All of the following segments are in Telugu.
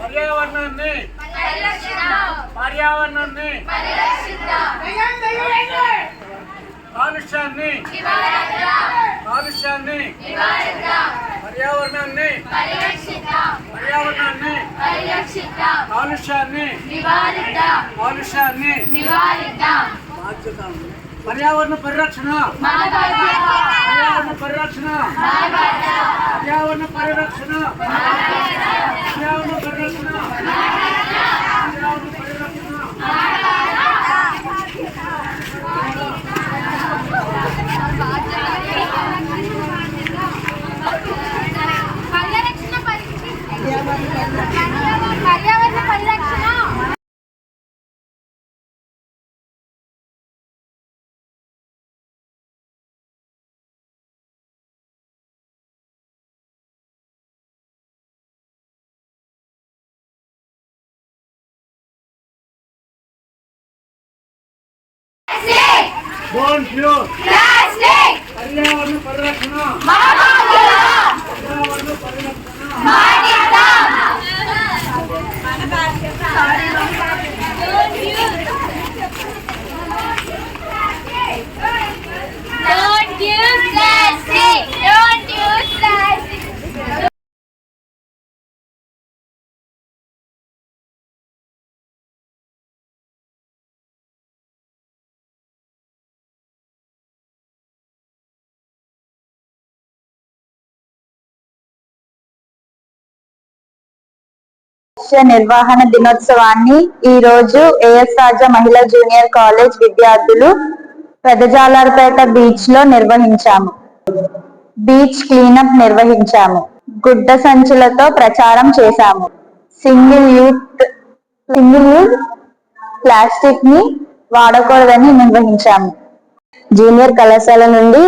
పర్యావరణాన్ని. పర్యావరణాన్ని. కాలుష్యాన్ని. కాలుష్యాన్ని. పర్యావరణాన్ని. పర్యావరణాన్ని. కాలుష్యాన్ని. కాలుష్యాన్ని. బాధ్యత. పర్యావరణ పరిరక్షణ. పరిరక్షణ పర్యావరణ పరిరక్షణ పర్యావరణ పరిరక్షణ పర్యావరణ పరిరక్షణ పర్యావరణ పర్యావరణ పరిరక్షణ డోంట్ యూస్ ప్లాస్టిక్ పర్యావరణ పరిరక్షణ నిర్వహణ దినోత్సవాన్ని ఈ రోజు ఏఎస్ రాజా మహిళా జూనియర్ కాలేజ్ విద్యార్థులు పెదజాలార్పేట బీచ్లో నిర్వహించాము. Beach cleanup నిర్వహించాము. గుడ్డ సంచులతో ప్రచారం చేశాము. సింగిల్ యూత్ సింగిల్ యూత్ ప్లాస్టిక్ని వాడకూడదని నిర్వహించాము. జూనియర్ కళాశాల నుండి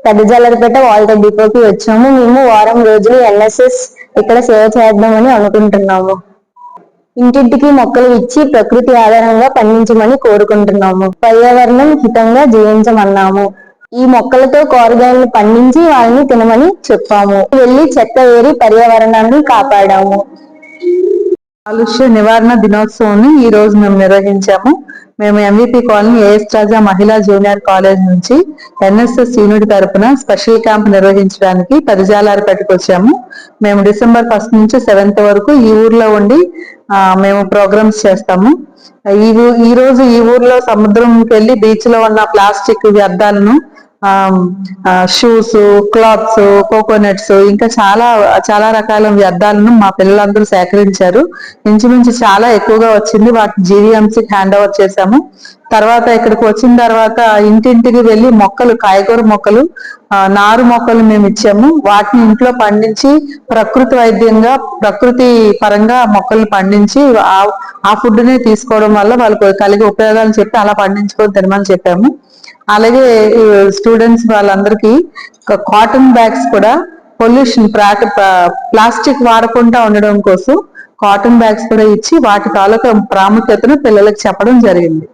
పెద్దజాలరిపేట వాల్టర్ డిపోకి వచ్చాము. మేము వారం రోజులు ఎన్ఎస్ఎస్ ఇక్కడ సేవ చేద్దామని అనుకుంటున్నాము. ఇంటింటికి మొక్కలు ఇచ్చి ప్రకృతి ఆధారంగా పండించమని కోరుకుంటున్నాము. పర్యావరణం హితంగా జీవించమన్నాము. ఈ మొక్కలతో కూరగాయలను పండించి వాళ్ళని తినమని చెప్పాము. వెళ్ళి చెత్త వేరి పర్యావరణాన్ని కాపాడాము. కాలుష్య నివారణ దినోత్సవాన్ని ఈ రోజు మేము నిర్వహించాము. మేము MVP colony A S Raja Mahila junior college నుంచి ఎన్ఎస్ఎస్ యూనిట్ తరపున స్పెషల్ క్యాంప్ నిర్వహించడానికి పెదజాలారిపేటకు వచ్చాము. మేము డిసెంబర్ ఫస్ట్ నుంచి సెవెంత్ వరకు ఈ ఊర్లో ఉండి మేము ప్రోగ్రామ్స్ చేస్తాము. ఈ ఈ రోజు ఈ ఊర్లో సముద్రంకి వెళ్ళి బీచ్లో ఉన్న ప్లాస్టిక్ వ్యర్థాలను షూస్ క్లాత్స్ కోకోనట్స్ ఇంకా చాలా చాలా రకాల వ్యర్థాలను మా పిల్లలందరూ సేకరించారు. ఇంచుమించు చాలా ఎక్కువగా వచ్చింది. వాటిని జీవీఎంసీకి హ్యాండ్ ఓవర్ చేశాము. తర్వాత ఇక్కడికి వచ్చిన తర్వాత ఇంటింటికి వెళ్ళి మొక్కలు కాయగూర మొక్కలు నారు మొక్కలు మేము ఇచ్చాము. వాటిని ఇంట్లో పండించి ప్రకృతి వైద్యంగా ప్రకృతి పరంగా మొక్కలు పండించి ఆ ఆ తీసుకోవడం వల్ల వాళ్ళకు కలిగే ఉపయోగాలు చెప్పి అలా పండించుకొని తినమని చెప్పాము. అలాగే స్టూడెంట్స్ వాళ్ళందరికీ కాటన్ బ్యాగ్స్ కూడా పొల్యూషన్ ప్లాస్టిక్ వాడకుండా ఉండడం కోసం కాటన్ బ్యాగ్స్ కూడా ఇచ్చి వాటి తాలూకా ప్రాముఖ్యతను పిల్లలకు చెప్పడం జరిగింది.